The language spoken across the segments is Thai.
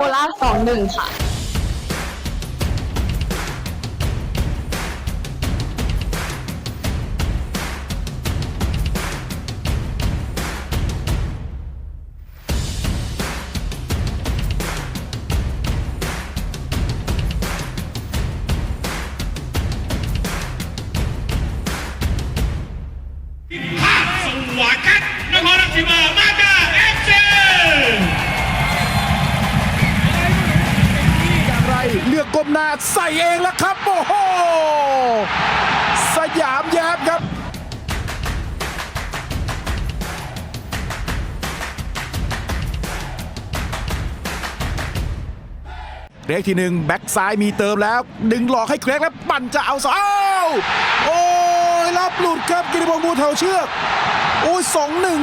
โคราชสองหนึ่งค่ะ ภาพสวรรค์ครับนครราชสีมา ลือกก้มหน้าใส่เองแล้วครับ โอ้โห สยามแย้มครับเรกทีหนึ่งแบ็กซ้ายมีเติมแล้ว ดึงหลอกให้เครกแล้วปั่นจะเอาสอ้าวโอ้ยรับหลุดครับกิติพงศ์บูเทาเชือก โอ้ยสองหนึ่ง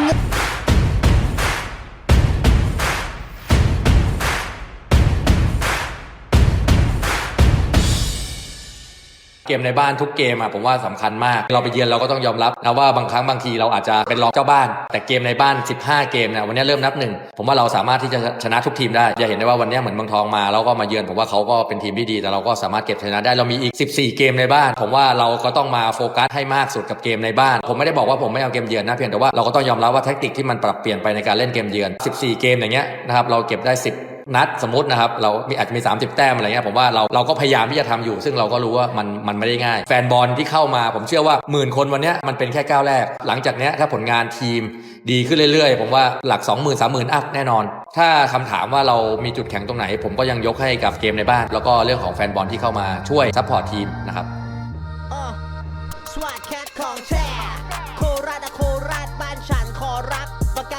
เกมในบ้านทุกเกมอะผมว่าสำคัญมาก เราไปเยือนเราก็ต้องยอมรับนะว่าบางครั้งบางทีเราอาจจะเป็นรองเจ้าบ้าน แต่เกมในบ้าน 15 เกมเนี่ยวันนี้เริ่มนับหนึ่งผมว่าเราสามารถที่จะชนะทุกทีมได้จะเห็นได้ว่าวันนี้เหมือนเมืองทองมาแล้วก็มาเยือนผมว่าเขาก็เป็นทีมที่ดี แต่เราก็สามารถเก็บชนะได้เรามีอีก 14 เกมในบ้าน ผมว่าเราก็ต้องมาโฟกัสให้มากสุดกับเกมในบ้าน ผมไม่ได้บอกว่าผมไม่เอาเกมเยือนนะเพียงแต่ว่าเราก็ต้องยอมรับว่าแทคติกที่มันปรับเปลี่ยนไปในการเล่นเกมเยือน 14 เกมอย่างเงี้ยนะครับเราเก็บได้ 10 นัดสมมตินะครับ เรามีอาจจะมี 30 แต้มอะไรเงี้ยผมว่าเราเราก็พยายามที่จะทำอยู่ ซึ่งเราก็รู้ว่ามันมันไม่ได้ง่าย แฟนบอลที่เข้ามาผมเชื่อว่าหมื่นคนวันเนี้ยมันเป็นแค่ก้าวแรก หลังจากเนี้ยถ้าผลงานทีมดีขึ้นเรื่อยๆ ผมว่าหลัก 2 0 0 0 0 3 0,000อัพแน่นอน ถ้าคำถามว่าเรามีจุดแข็งตรงไหน ผมก็ยังยกให้กับเกมในบ้าน แล้วก็เรื่องของแฟนบอลที่เข้ามาช่วยซัพพอร์ตทีมนะครับสวัสดแคทของแท้โคราชโคราชบ้านฉันขอรับประก